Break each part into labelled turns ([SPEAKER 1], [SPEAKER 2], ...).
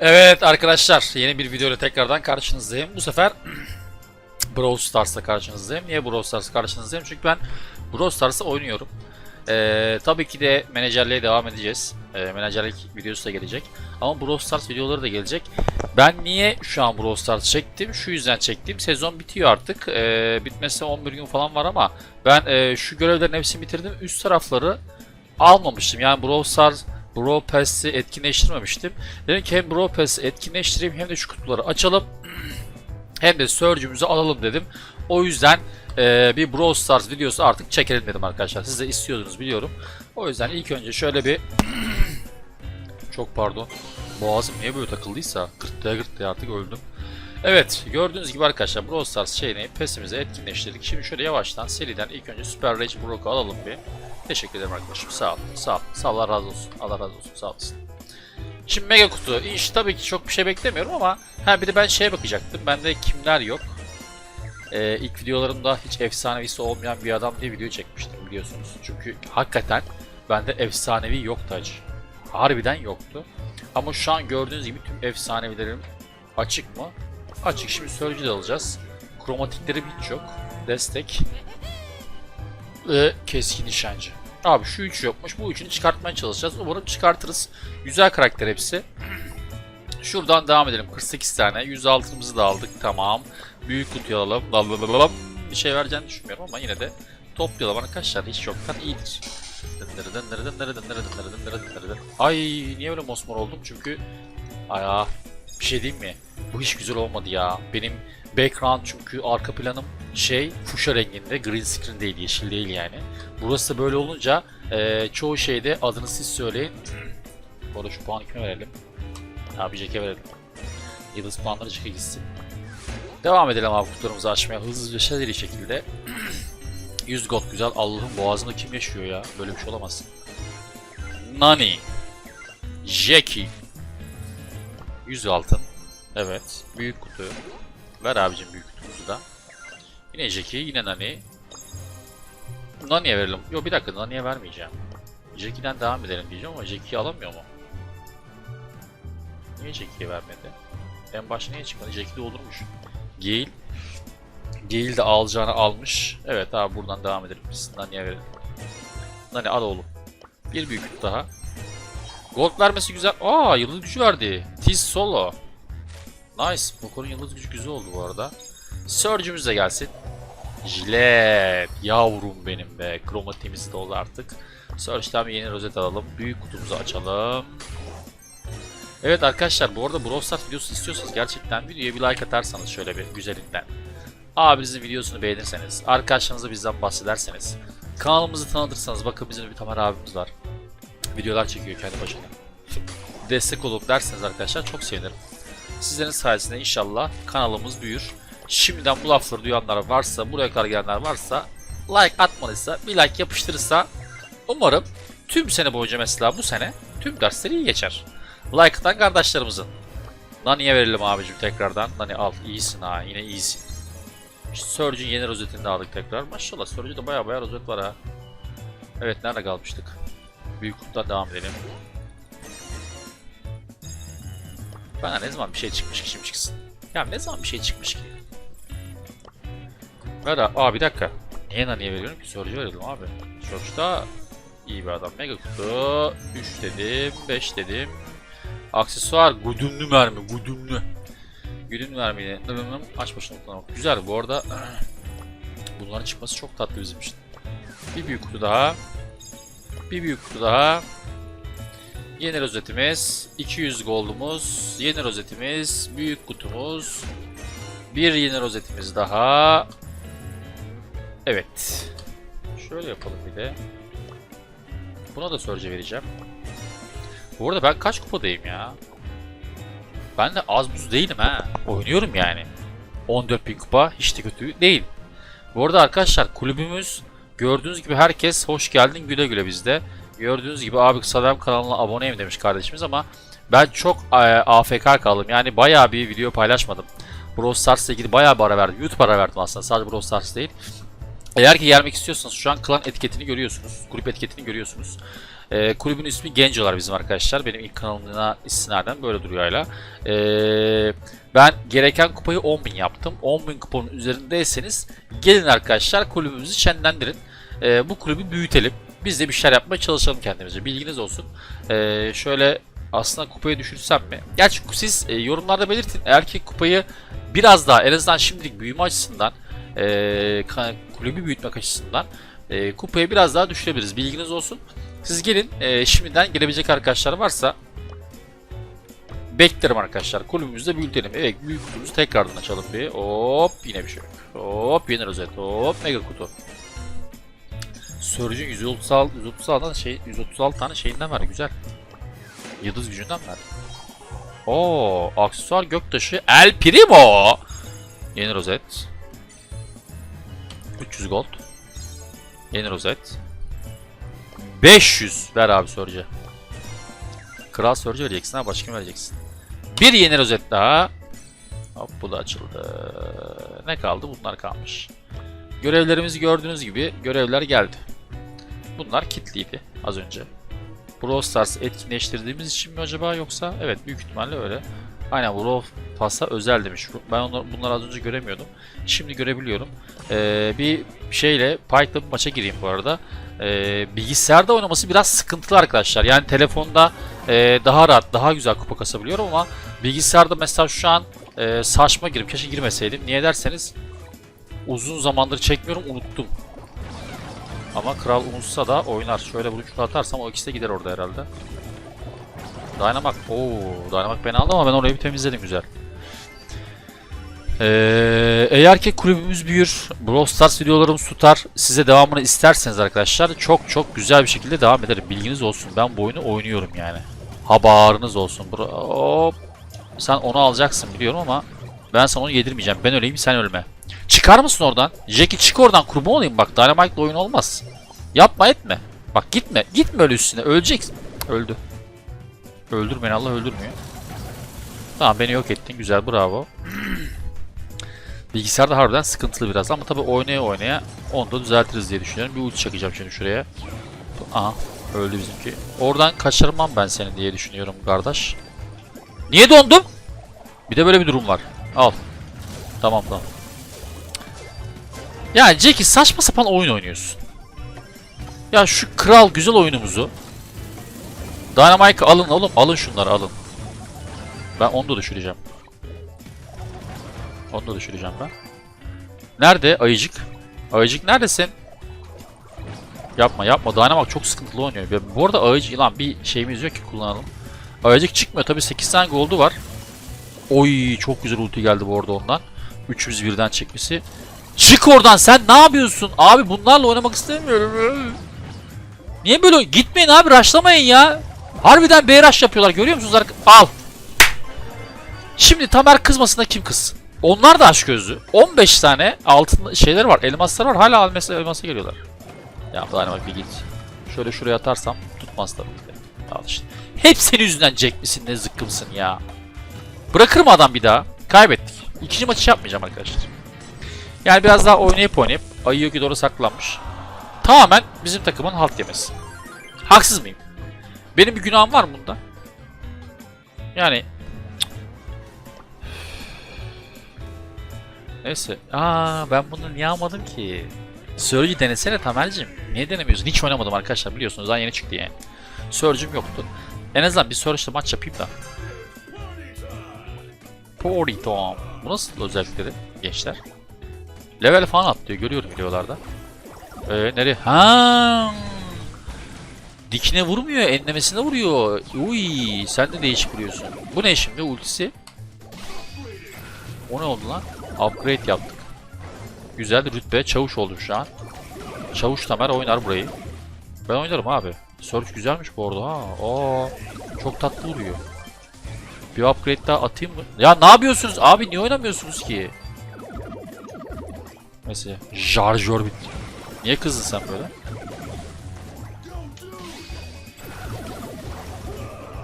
[SPEAKER 1] Evet arkadaşlar yeni bir video ile tekrardan karşınızdayım. Bu sefer Brawl Stars'la karşınızdayım. Niye Brawl Stars'la karşınızdayım? Çünkü ben Brawl Stars'ı oynuyorum. Ee, tabii ki de menajerliğe devam edeceğiz. Ee, menajerlik videosu da gelecek. Ama Brawl Stars videoları da gelecek. Ben niye şu an Brawl Stars çektim? Şu yüzden çektim. Sezon bitiyor artık. Ee, bitmesine 11 gün falan var ama ben e, şu görevlerin hepsini bitirdim. Üst tarafları almamıştım. Yani Brawl Stars Brawl Pass'i etkinleştirmemiştim. Dedim ki hem Brawl Pass'i etkinleştireyim hem de şu kutuları açalım. Hem de Surge'ümüzü alalım dedim. O yüzden e, bir Brawl Stars videosu artık çekelim dedim arkadaşlar. Siz de istiyordunuz biliyorum. O yüzden ilk önce şöyle bir... Çok pardon. Boğazım niye böyle takıldıysa gırtlaya gırtlaya artık öldüm. Evet gördüğünüz gibi arkadaşlar Brawl Stars şeyini PES'imize etkinleştirdik. Şimdi şöyle yavaştan seriden ilk önce Super Rage Brock'u alalım bir. Teşekkür ederim arkadaşım. Sağ ol. Sağ ol. Sağ. Allah razı olsun. Allah razı olsun. Sağ olasın. Şimdi mega kutu. İş tabii ki çok bir şey beklemiyorum ama ha bir de ben şeye bakacaktım. Bende kimler yok. Ee, ilk videolarımda hiç efsanevisi olmayan bir adam diye video çekmiştim biliyorsunuz. Çünkü hakikaten bende efsanevi yoktu acı. Harbiden yoktu. Ama şu an gördüğünüz gibi tüm efsanevilerim açık mı? Açık. Şimdi Surge'ü de alacağız. Kromatikleri hiç yok. Destek ve keskin nişancı. Abi şu üç yokmuş. Bu üçünü çıkartmaya çalışacağız. Umarım çıkartırız. Güzel karakter hepsi. Şuradan devam edelim. 48 tane. 106'mızı da aldık. Tamam. Büyük kutuyu alalım. Lalalala. Bir şey vereceğini düşünmüyorum ama yine de toplayalım arkadaşlar. Hiç yoktan iyidir. Ay niye böyle mosmor oldum? Çünkü aya bir şey diyeyim mi? Bu hiç güzel olmadı ya. Benim background çünkü arka planım şey fuşa renginde green screen değil yeşil değil yani. Burası böyle olunca e, çoğu şeyde adını siz söyleyin. Bu arada şu puanı kime verelim? Abi Jack'e verelim. Yıldız puanları Jack'e gitsin. Devam edelim abi kutularımızı açmaya hızlıca seri şekilde. 100 gold güzel. Allah'ım boğazında kim yaşıyor ya? Böyle bir şey olamaz. Nani. Jackie. 100 altın. Evet. Büyük kutu. Ver abicim büyük kutumuzu da. Yine Jackie, yine Nani. Nani'ye verelim. Yok bir dakika Nani'ye vermeyeceğim. Jackie'den devam edelim diyeceğim ama Jackie'yi alamıyor mu? Niye Jackie'ye vermedi? En baş niye çıkmadı? Jackie de olurmuş. Gale. Gale de alacağını almış. Evet abi buradan devam edelim. Biz Nani'ye verelim. Nani al oğlum. Bir büyük daha. Gold vermesi güzel. Aa yıldız gücü verdi. Tiz solo. Nice. Poco'nun yıldız gücü güzel oldu bu arada. Surge'ümüz de gelsin. Jilet. Yavrum benim be. Kromatiğimiz de oldu artık. Surge'den bir yeni rozet alalım. Büyük kutumuzu açalım. Evet arkadaşlar bu arada Brawl Stars videosu istiyorsanız gerçekten videoya bir like atarsanız şöyle bir güzelinden. Abinizin videosunu beğenirseniz, arkadaşlarınıza bizden bahsederseniz, kanalımızı tanıtırsanız bakın bizim bir Tamer abimiz var. Videolar çekiyor kendi başına. Destek olup derseniz arkadaşlar çok sevinirim. Sizlerin sayesinde inşallah kanalımız büyür. Şimdiden bu lafları duyanlar varsa, buraya kadar gelenler varsa like atmalıysa, bir like yapıştırırsa umarım tüm sene boyunca mesela bu sene tüm dersleri iyi geçer. Like atan kardeşlerimizin. Nani'ye verelim abicim tekrardan. Nani al iyisin ha yine iyisin. Surge'ün yeni rozetini de aldık tekrar. Maşallah Surge'de baya baya rozet var ha. Evet nerede kalmıştık? Büyük kutudan devam edelim. Bana ne zaman bir şey çıkmış ki şimdi çıksın? Ya ne zaman bir şey çıkmış ki? Abi. Aa bir dakika. Niye Nani'ye veriyorum ki? Surge'e verelim abi. Surge da iyi bir adam. Mega kutu. 3 dedim. 5 dedim. Aksesuar. Güdümlü mermi. Güdümlü. Güdümlü mermiyle. Aç başına kullanmak. Güzel bu arada. Bunların çıkması çok tatlı bizim için. Bir büyük kutu daha. Bir büyük kutu daha. Yeni rozetimiz, 200 goldumuz, yeni rozetimiz, büyük kutumuz, bir yeni rozetimiz daha. Evet. Şöyle yapalım bir de. Buna da sörce vereceğim. Bu arada ben kaç kupadayım ya? Ben de az buz değilim ha. Oynuyorum yani. 14.000 kupa hiç de kötü değil. Bu arada arkadaşlar kulübümüz gördüğünüz gibi herkes hoş geldin güle güle bizde. Gördüğünüz gibi abi Sadem kanalına aboneyim demiş kardeşimiz ama ben çok e, AFK kaldım. Yani bayağı bir video paylaşmadım. Brawl Stars'la ilgili bayağı bir ara verdim. YouTube ara verdim aslında sadece Brawl Stars değil. Eğer ki gelmek istiyorsanız şu an klan etiketini görüyorsunuz. Grup etiketini görüyorsunuz. E, kulübün ismi Gencolar bizim arkadaşlar. Benim ilk kanalımda istinaden böyle duruyor. E, ben gereken kupayı 10.000 yaptım. 10.000 kuponun üzerindeyseniz gelin arkadaşlar kulübümüzü şenlendirin. E, bu kulübü büyütelim. Biz de bir şeyler yapmaya çalışalım kendimize. Bilginiz olsun. E, şöyle aslında kupayı düşürsem mi? Gerçi siz e, yorumlarda belirtin. Eğer ki kupayı biraz daha en azından şimdilik büyüme açısından e, kulübü büyütmek açısından e, kupayı biraz daha düşürebiliriz. Bilginiz olsun. Siz gelin. E, şimdiden gelebilecek arkadaşlar varsa beklerim arkadaşlar. Kulübümüzde büyütelim. Evet büyük kutumuzu tekrardan açalım bir. Hop yine bir şey yok. Hop yeni rozet. Hop mega kutu. Surge'ün 136 136 şey 136 tane şeyinden var güzel. Yıldız gücünden ver. Oo, aksesuar göktaşı El Primo. Yeni rozet. 300 gold. Yeni rozet. 500 ver abi Surge. Kral Surge vereceksin ha başka mı vereceksin? Bir yeni rozet daha. Hop bu da açıldı. Ne kaldı? Bunlar kalmış. Görevlerimizi gördüğünüz gibi görevler geldi. Bunlar kitliydi az önce. Brawl Stars etkinleştirdiğimiz için mi acaba yoksa? Evet büyük ihtimalle öyle. Aynen Brawl Pass'a özel demiş. Ben onları, bunları az önce göremiyordum. Şimdi görebiliyorum. Ee, bir şeyle bir maça gireyim bu arada. Ee, bilgisayarda oynaması biraz sıkıntılı arkadaşlar. Yani telefonda e, daha rahat, daha güzel kupa kasabiliyorum ama bilgisayarda mesela şu an e, saçma girip keşke girmeseydim. Niye derseniz uzun zamandır çekmiyorum unuttum. Ama kral unutsa da oynar. Şöyle bunu atarsam o ikisi de gider orada herhalde. Dynamax. Oo, Dynamax beni aldı ama ben orayı bir temizledim güzel. Ee, eğer ki kulübümüz büyür, Brawl Stars videolarımız tutar, size devamını isterseniz arkadaşlar çok çok güzel bir şekilde devam ederim. Bilginiz olsun. Ben bu oyunu oynuyorum yani. Habarınız olsun. Bro Hop. Sen onu alacaksın biliyorum ama ben sana onu yedirmeyeceğim. Ben öleyim sen ölme. Çıkar mısın oradan? Jackie çık oradan kurban olayım bak. Dynamite'la oyun olmaz. Yapma etme. Bak gitme. Gitme öyle üstüne. Öleceksin. Öldü. Öldür beni Allah öldürmüyor. Tamam beni yok ettin. Güzel bravo. Bilgisayarda harbiden sıkıntılı biraz ama tabii oynaya oynaya onu da düzeltiriz diye düşünüyorum. Bir ulti çakacağım şimdi şuraya. Aha öldü bizimki. Oradan kaçırmam ben seni diye düşünüyorum kardeş. Niye dondum? Bir de böyle bir durum var. Al. Tamam tamam. Ya Jackie saçma sapan oyun oynuyorsun. Ya şu kral güzel oyunumuzu Dynamite alın oğlum alın şunları alın. Ben onu da düşüreceğim. Onu da düşüreceğim ben. Nerede ayıcık? Ayıcık neredesin? Yapma yapma Dynamite çok sıkıntılı oynuyor. Bu arada ayıcık lan bir şeyimiz yok ki kullanalım. Ayıcık çıkmıyor tabi 8 tane goldu var. Oy çok güzel ulti geldi bu arada ondan. 300 birden çekmesi. Çık oradan sen ne yapıyorsun? Abi bunlarla oynamak istemiyorum. Niye böyle gitmeyin abi rushlamayın ya. Harbiden B rush yapıyorlar görüyor musunuz? Al. Şimdi Tamer kızmasında kim kızsın? Onlar da aşk gözlü. 15 tane altın şeyler var, elmaslar var. Hala elmasa, elmasa geliyorlar. Ya daha bak bir git. Şöyle şuraya atarsam tutmaz tabii ki. Al işte. Hep senin yüzünden Jack ne zıkkımsın ya. Bırakır mı adam bir daha? Kaybettik. İkinci maçı yapmayacağım arkadaşlar. Yani biraz daha oynayıp oynayıp Ayıyoki doğru saklanmış. Tamamen bizim takımın halt yemesi. Haksız mıyım? Benim bir günahım var bunda? Yani Neyse. Aa ben bunu niye almadım ki? Surge'ü denesene Tamer'cim. Niye denemiyorsun? Hiç oynamadım arkadaşlar biliyorsunuz. Daha yeni çıktı yani. Surge'üm yoktu. En azından bir Surge'le maç yapayım da. Party Tom. Bu nasıl özellikleri gençler? Level falan atlıyor görüyorum videolarda. Ee, nereye? Ha. Dikine vurmuyor, enlemesine vuruyor. Uy, sen de değişik vuruyorsun. Bu ne şimdi ultisi? O ne oldu lan? Upgrade yaptık. Güzel rütbe, çavuş oldum şu an. Çavuş Tamer oynar burayı. Ben oynarım abi. Search güzelmiş bu arada ha. Oo, çok tatlı vuruyor. Bir upgrade daha atayım mı? Ya ne yapıyorsunuz abi niye oynamıyorsunuz ki? Mesela Jarjör bitti. Niye kızdın sen böyle?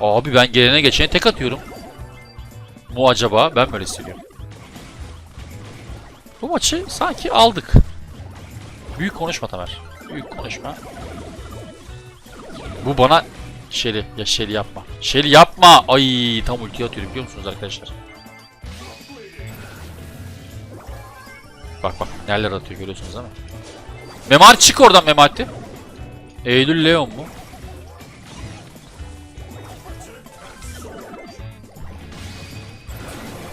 [SPEAKER 1] Abi ben gelene geçene tek atıyorum. Mu acaba? Ben böyle hissediyorum. Bu maçı sanki aldık. Büyük konuşma Tamer. Büyük konuşma. Bu bana Şeli ya Şeli yapma. Şeli yapma. Ay tam ulti atıyorum biliyor musunuz arkadaşlar? Bak bak neler atıyor görüyorsunuz mi? Memar çık oradan Memati. Eylül Leon mu?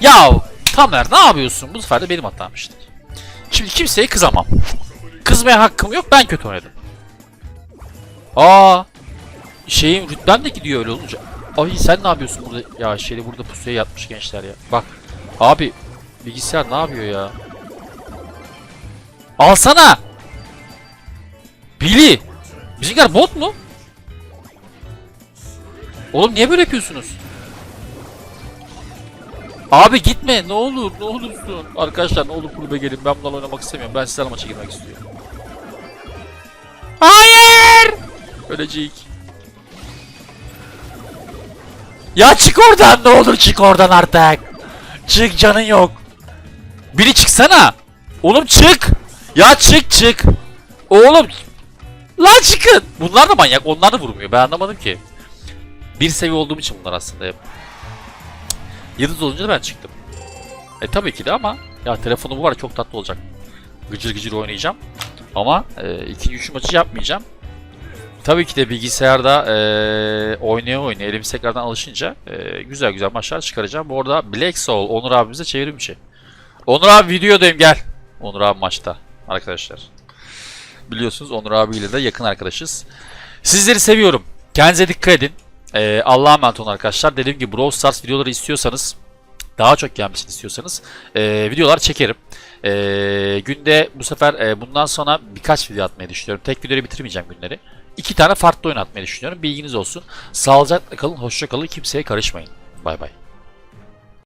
[SPEAKER 1] Ya Tamer ne yapıyorsun? Bu sefer de benim hatam işte. Şimdi kimseye kızamam. Kızmaya hakkım yok ben kötü oynadım. Aa şeyin rütbem de gidiyor öyle olunca. Ay sen ne yapıyorsun burada? Ya şeyi burada pusuya yatmış gençler ya. Bak abi bilgisayar ne yapıyor ya? Alsana! Billy! Bizimkiler bot mu? Oğlum niye böyle yapıyorsunuz? Abi gitme ne olur ne olursun. Arkadaşlar ne olur kulübe gelin ben bunlarla oynamak istemiyorum. Ben sizlerle maça girmek istiyorum. Hayır! Ölecek. Ya çık oradan ne olur çık oradan artık. Çık canın yok. Biri çıksana. Oğlum çık. Ya çık çık. Oğlum. Lan çıkın. Bunlar da manyak. Onlar da vurmuyor. Ben anlamadım ki. Bir seviye olduğum için bunlar aslında hep. Yıldız olunca da ben çıktım. E tabii ki de ama ya telefonum var çok tatlı olacak. Gıcır gıcır oynayacağım. Ama e, ikinci üçüncü maçı yapmayacağım. Tabii ki de bilgisayarda e, oynaya oynaya elimiz tekrardan alışınca e, güzel güzel maçlar çıkaracağım. Bu arada Black Soul Onur abimize çevrim içi. Onur abi videodayım gel. Onur abi maçta arkadaşlar. Biliyorsunuz Onur abiyle de yakın arkadaşız. Sizleri seviyorum. Kendinize dikkat edin. E, Allah'a emanet olun arkadaşlar. Dediğim gibi Brawl Stars videoları istiyorsanız daha çok gelmesini istiyorsanız e, videolar çekerim. E, günde bu sefer e, bundan sonra birkaç video atmayı düşünüyorum. Tek videoyu bitirmeyeceğim günleri. İki tane farklı oyun atmayı düşünüyorum. Bilginiz olsun. Sağlıcakla kalın, hoşça kalın. Kimseye karışmayın. Bay bay.